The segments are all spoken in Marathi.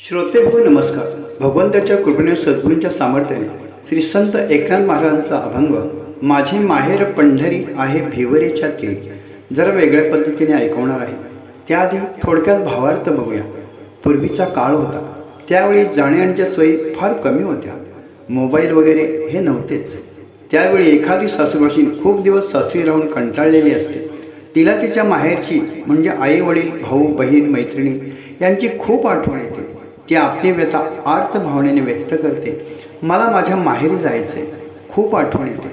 श्रोते हो नमस्कार. भगवंताच्या कृपेने सद्गुरूंच्या सामर्थ्याने श्री संत एकनाथ महाराजांचा अभंग माझे माहेर पंढरी आहे भिवरेच्या तीरी जरा वेगळ्या पद्धतीने ऐकवणार आहे. त्याआधी थोडक्यात भावार्थ बघूया. पूर्वीचा काळ होता. त्यावेळी जाण्याच्या सोयी फार कमी होत्या. मोबाईल वगैरे हे नव्हतेच. त्यावेळी एखादी सासूबाशीन खूप दिवस सासरी राहून कंटाळलेली असते. तिला तिच्या माहेरची म्हणजे आई वडील भाऊ बहीण मैत्रिणी यांची खूप आठवण येते. ती आपली व्यथा आर्त भावनेने व्यक्त करते. मला माझ्या माहेरी जायचं आहे खूप आठवण येते.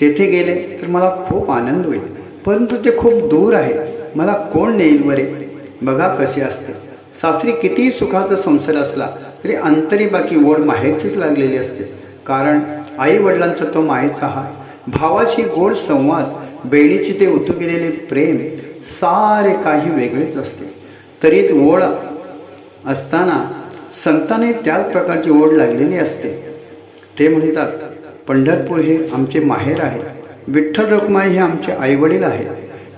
तेथे गेले तर मला खूप आनंद होईल. परंतु ते खूप दूर आहे. मला कोण नेईल बरे? बघा कसे असते. सासरी कितीही सुखाचा संसार असला तरी अंतरी बाकी ओढ माहेरचीच लागलेली असते. कारण आई वडिलांचा तो मायेचा हात भावाशी गोड संवाद बहिणीची ते उतू गेलेले प्रेम सारे काही वेगळेच असते. तरीच ओढ असताना संताने त्याच प्रकारची ओढ लागलेली असते. ते म्हणतात पंढरपूर हे आमचे माहेर आहे. विठ्ठल रखुमाई हे आमचे आईवडील आहेत.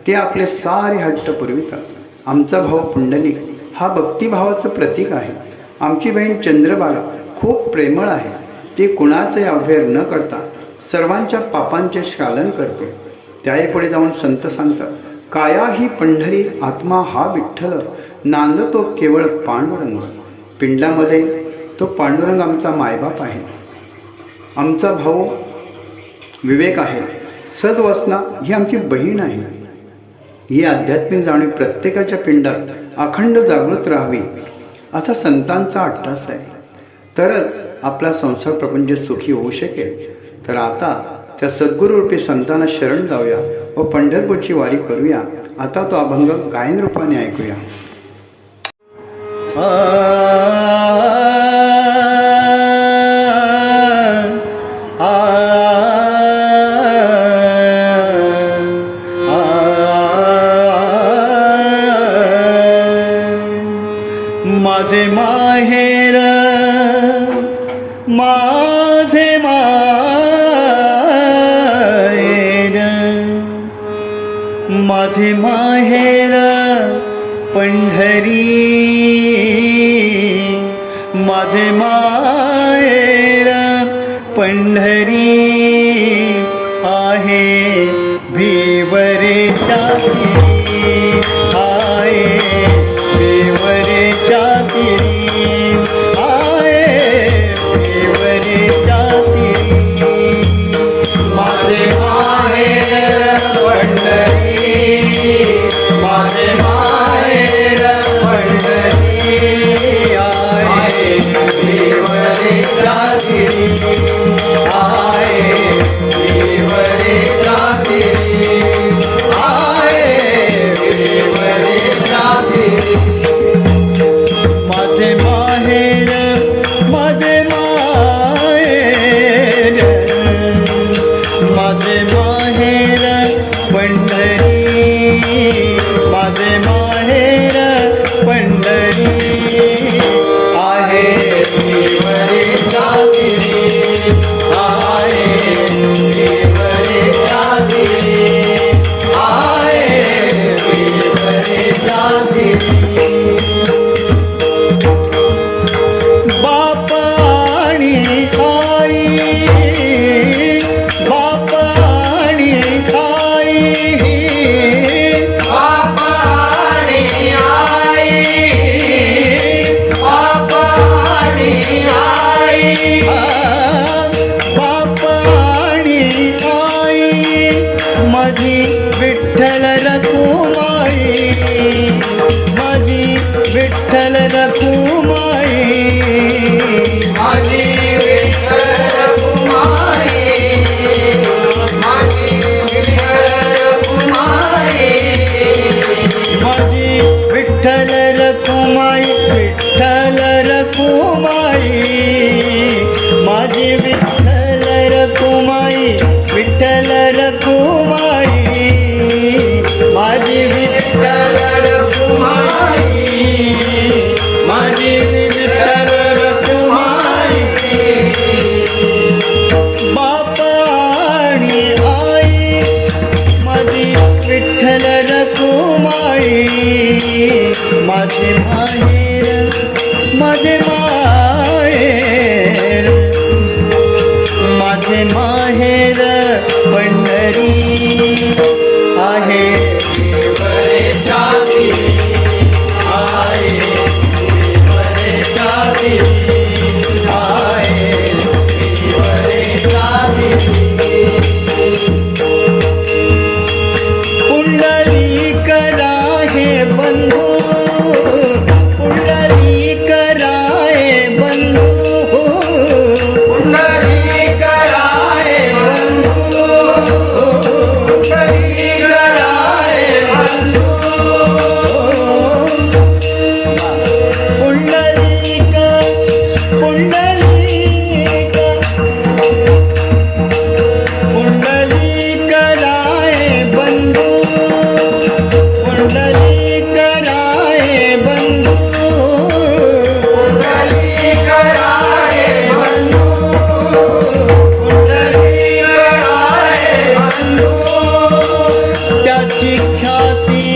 ते आपले सारे हट्ट पुरवितात. आमचा भाऊ पुंडलिक हा भक्तिभावाचं प्रतीक आहे. आमची बहीण चंद्रबाळा खूप प्रेमळ आहे. ती कुणाचे अभेर न करता सर्वांच्या पापांचे शालन करते. त्याही पुढे जाऊन संत सांगतात काया ही पंढरी आत्मा हा विठ्ठल नांदतो केवळ पांडुरंग. पिंडामध्ये तो पांडुरंग आमचा मायबाप आहे. आमचा भाऊ विवेक आहे. सद्वसना ही आमची बहीण आहे. ही आध्यात्मिक जाणीव प्रत्येकाच्या पिंडात अखंड जागृत राहावी असा संतांचा अट्टास आहे. तरच आपला संसार प्रपंच सुखी होऊ शकेल. तर आता त्या सद्गुरूरूपी संतांना शरण जाऊया व पंढरपूरची वारी करूया. आता तो अभंग गायन रूपाने ऐकूया. माझे माहेर माझे माहेर माझे पंढरी आहे. माहेर पंढरी. त्याची ख्याती